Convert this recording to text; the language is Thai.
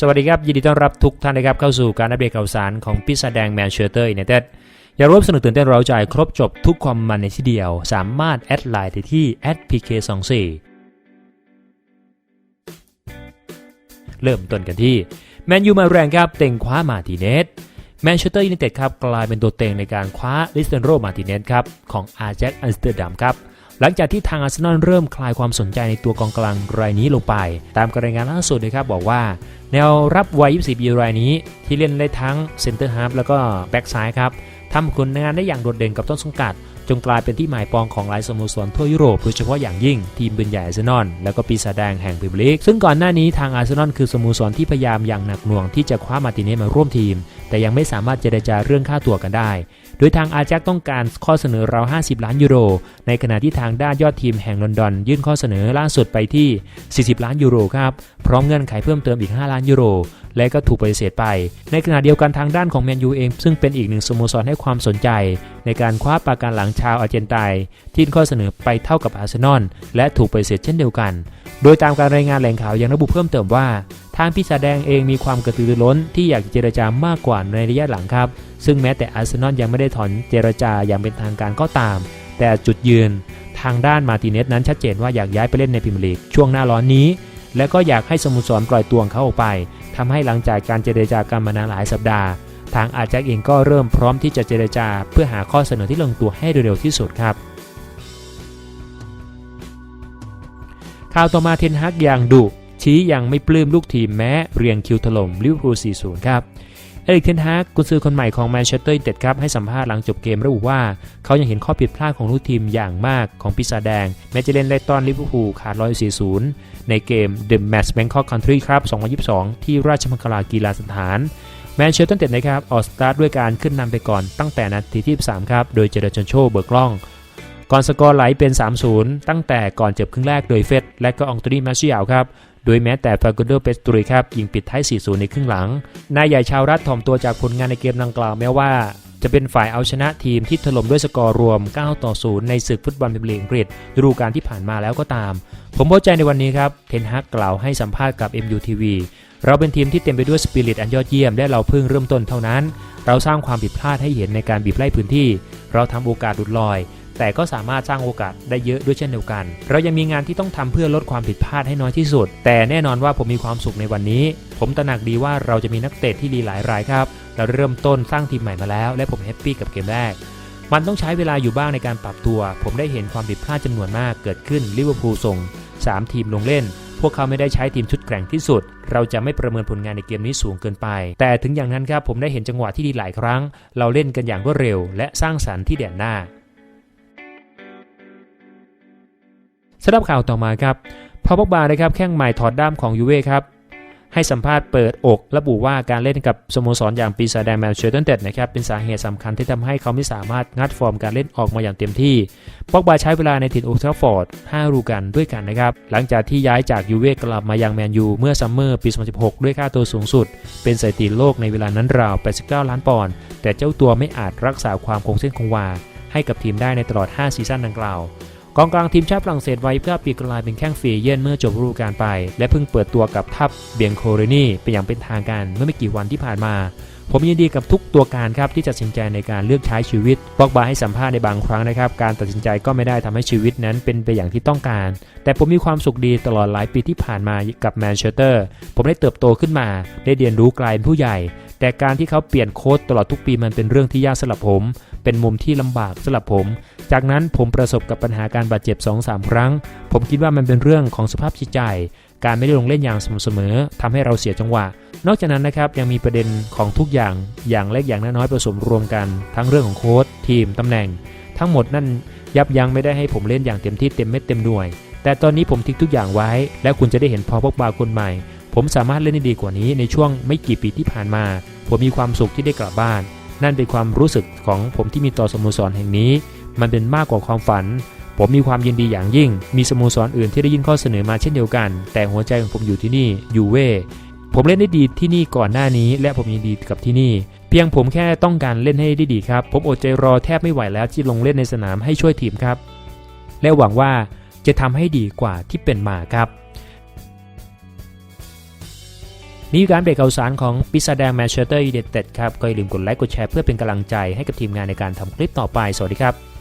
สวัสดีครับ ยินดีต้อนรับทุกท่านนะครับเข้าสู่การอัปเดตข่าวสารของพิซาแดงแมนเชสเตอร์ยูไนเต็ดอย่าร่วมสนุกตื่นเต้นเราใจครบจบทุกความมันในที่เดียว สามารถแอดไลน์ได้ที่ @pk24 เริ่มต้นกันที่แมนยูมาแรงครับเต็งคว้ามาติเนสแมนเชสเตอร์ยูไนเต็ดครับกลายเป็นตัวเต็งในการคว้าลิสเตนโรมาติเนสครับของอาแจ็คอัมสเตอร์ดัมครับหลังจากที่ทางอาร์เซนอลเริ่มคลายความสนใจในตัวกองกลางรายนี้ลงไป ตามรายงานล่าสุดนะครับบอกว่า แนวรับวัย 24 ปีรายนี้ ที่เล่นได้ทั้งเซนเตอร์ฮาร์ฟแล้วก็แบ็กซ้ายครับทำผลงานได้อย่างโดดเด่นกับต้นสังกัด จนกลายเป็นที่หมายปองของหลายสโมสรทั่วยุโรปโดยเฉพาะอย่างยิ่งทีมปืนใหญ่อาร์เซนอลแล้วก็ปีศาจแดงแห่งพรีเมียร์ลีกซึ่งก่อนหน้านี้ทางอาร์เซนอลคือสโมสรที่พยายามอย่างหนักหน่วงที่จะคว้ามาติเนสมาร่วมทีม แต่ยังไม่สามารถเจรจาเรื่องค่าตัวกันได้ โดยทางอาแจ็คต้องการข้อเสนอราว 50 ล้านยูโร ในขณะที่ทางด้านยอดทีมแห่งลอนดอน ยื่นข้อเสนอล่าสุดไปที่ 40 ล้านยูโรครับ พร้อมเงื่อนไขเพิ่มเติมอีก 5 ล้านยูโร และก็ถูกปฏิเสธไป ในขณะเดียวกันทางด้านของแมนยูเอง ซึ่งเป็นอีกหนึ่งสโมสรให้ความสนใจ ในการคว้าปาการหลังชาวอาร์เจนไตน์ที่ข้อเสนอไปเท่ากับอาร์เซนอลและถูกปฏิเสธเช่นเดียวกัน โดยตามการรายงานแหล่งข่าวยังระบุเพิ่มเติมว่าทางพิซาแดงเองมีความกระตือรือร้นที่อยากจะเจรจามากกว่าในระยะหลังครับ ซึ่งแม้แต่อาร์เซนอลยังไม่ได้ถอนเจรจาอย่างเป็นทางการก็ตาม แต่จุดยืนทางด้านมาติเนสนั้นชัดเจนว่าอยากย้ายไปเล่นในพรีเมียร์ลีกช่วงหน้าร้อนนี้ และก็อยากให้สโมุสรปล่อยตัวเขาออกไปทำให้หลังจากการเจรจากันมานานหลายสัปดาห์ ทางอาแจ็คเองก็เริ่มพร้อมที่จะเจรจา เพื่อหาข้อเสนอที่ลงตัวให้เร็วที่สุดครับข่าวต่อมาเทนฮักอย่างดุ ชี้ยังไม่ปลื้มลูกทีมแม้เรียงคิวถล่มลิเวอร์พูล 4-0 ครับ เอริกเทนฮากกุนซือคนใหม่ของแมนเชสเตอร์ยูไนเต็ดครับให้สัมภาษณ์หลังจบเกมระบุว่า เขายังเห็นข้อผิดพลาดของลูกทีมอย่างมากของปีศาจแดง แม้จะเล่นไล่ต้อนลิเวอร์พูลขาด140ในเกม The Match Bangkok Country ครับ 2022 ที่ราชมังคลากีฬาสถานแมนเชสเตอร์ยูไนเต็ดนะครับออกสตาร์ทด้วยการขึ้นนำไปก่อนตั้งแต่นาทีที่3ครับโดยเจเดชนโชเบิร์กล้องก่อนสกอร์ไหลเป็น 3-0 ตั้งแต่ก่อนจบครึ่งแรกโดยเฟสและก็อองตนีมาเชียลครับ โดยแม้แต่ฟาโกโดเปสตูริครับยิงปิดท้าย 4-0 ในครึ่งหลังนายใหญ่ชาวรัฐถ่อมตัวจากผลงานในเกมดังกล่าวแม้ว่าจะเป็นฝ่ายเอาชนะทีมที่ถล่มด้วยสกอร์รวม 9 ต่อ 0 ในศึกฟุตบอลพรีเมียร์ลีกอังกฤษฤดูกาลที่ผ่านมาแล้วก็ตาม ผมพอใจในวันนี้ครับ เทนฮักกล่าวให้สัมภาษณ์กับ MUTV เราเป็นทีมที่เต็มไปด้วยสปิริตอันยอดเยี่ยม และเราเพิ่งเริ่มต้นเท่านั้น เราสร้างความผิดพลาดให้เห็นในการบีบไล่พื้นที่ เราทำโอกาสหลุดลอย แต่ก็สามารถสร้างโอกาสได้เยอะด้วยเช่นเดียวกัน เรายังมีงานที่ต้องทำเพื่อลดความผิดพลาดให้น้อยที่สุด แต่แน่นอนว่าผมมีความสุขในวันนี้ ผมตระหนักดีว่าเราจะมีนักเตะที่ดีหลายรายครับเราเริ่มต้นสร้างทีมใหม่มาแล้ว และผมแฮปปี้กับเกมแรกมันต้องใช้เวลาอยู่บ้างในการปรับตัว ผมได้เห็นความผิดพลาดจำนวนมากเกิดขึ้นลิเวอร์พูลส่ง 3 ทีมลงเล่น พวกเขาไม่ได้ใช้ทีมชุดแกร่งที่สุด เราจะไม่ประเมินผลงานในเกมนี้สูงเกินไป แต่ถึงอย่างนั้นครับผมได้เห็นจังหวะที่ดีหลายครั้ง เราเล่นกันอย่างรวดเร็ว และสร้างสรรค์ที่เด่นหน้า สำหรับข่าวต่อมาครับพอปอกบานะครับแข้งใหม่ถอดด้ามของยูเว่ครับให้สัมภาษณ์เปิดอกระบุว่าการเล่นกับสโมสรอย่างปีศาจแดงแมนเชสเตอร์นเต็ดนะครับเป็นสาเหตุสำคัญที่ทำให้เขาไม่สามารถงัดฟอร์มการเล่นออกมาอย่างเต็มที่ปอกบาใช้เวลาในถิ่นโอลด์ทราฟฟอร์ด5ฤดูกาลด้วยกันนะครับ หลังจากที่ย้ายจากยูเว่กลับมายังแมนยูเมื่อซัมเมอร์ปี 2016 ด้วยค่าตัวสูงสุด เป็นสถิติโลกในเวลานั้นราว 89 ล้านปอนด์แต่เจ้าตัวไม่อาจรักษาความคงเส้นคงวาให้กับทีมได้ในตลอด 5 ซีซั่นดังกล่าว กองกลางทีมชาติฝรั่งเศสวัย9ปีกลายเป็นแข้งฟรีเย่นเมื่อจบฤดูกาลไป และเพิ่งเปิดตัวกับทัพเบียงโคเรนีเป็นอย่างเป็นทางการเมื่อไม่กี่วันที่ผ่านมา ผมยินดีกับทุกตัวการครับที่จะตัดสินใจในการเลือกใช้ชีวิตบอกบาให้สัมภาษณ์ในบางครั้งนะครับ การตัดสินใจก็ไม่ได้ทำให้ชีวิตนั้นเป็นไปอย่างที่ต้องการ แต่ผมมีความสุขดีตลอดหลายปีที่ผ่านมากับแมนเชสเตอร์ ผมได้เติบโตขึ้นมา ได้เรียนรู้กลายเป็นผู้ใหญ่ แต่การที่เขาเปลี่ยนโค้ชตลอดทุกปีมันเป็นเรื่องที่ยากสำหรับผม เป็นมุมที่ลำบากสำหรับผม จากนั้นผมประสบกับปัญหาการบาดเจ็บ 2-3 ครั้ง ผมคิดว่ามันเป็นเรื่องของสภาพจิตใจ การไม่ได้ลงเล่นอย่างสม่ำเสมอทำให้เราเสียจังหวะ นอกจากนั้นนะครับยังมีประเด็นของทุกอย่างอย่างเล็กอย่างน้อยๆผสมรวมกัน ทั้งเรื่องของโค้ชทีมตำแหน่ง ทั้งหมดนั่นยับยั้งไม่ได้ให้ผมเล่นอย่างเต็มที่เต็มเม็ดเต็มหน่วย แต่ตอนนี้ผมทิ้งทุกอย่างไว้ และคุณจะได้เห็นพอพกบาคนใหม่ ผมสามารถเล่นได้ดีกว่านี้ในช่วงไม่กี่ปีที่ผ่านมา ผมมีความสุขที่ได้กลับบ้าน นั่นเป็นความรู้สึกของผมที่มีต่อสโมสรแห่งนี้ มันเป็นมากกว่าความฝัน ผมมีความยินดีอย่างยิ่ง มีสโมสรอื่นที่ได้ยินข้อเสนอมาเช่นเดียวกัน แต่หัวใจของผมอยู่ที่นี่ยูเว่ผมเล่นได้ดีที่นี่ก่อนหน้านี้ และผมยินดีกับที่นี่ เพียงผมแค่ต้องการเล่นให้ได้ดีครับ ผมอดใจรอแทบไม่ไหวแล้วที่ลงเล่นในสนามให้ช่วยทีมครับ และหวังว่าจะทำให้ดีกว่าที่เป็นมาครับ นี่คือการเบรกข่าวสารของปีศาจแดงแมนเชสเตอร์ยูไนเต็ดครับก็อย่าลืมกดไลค์กดแชร์เพื่อเป็นกำลังใจให้กับทีมงานในการทำคลิปต่อไป สวัสดีครับ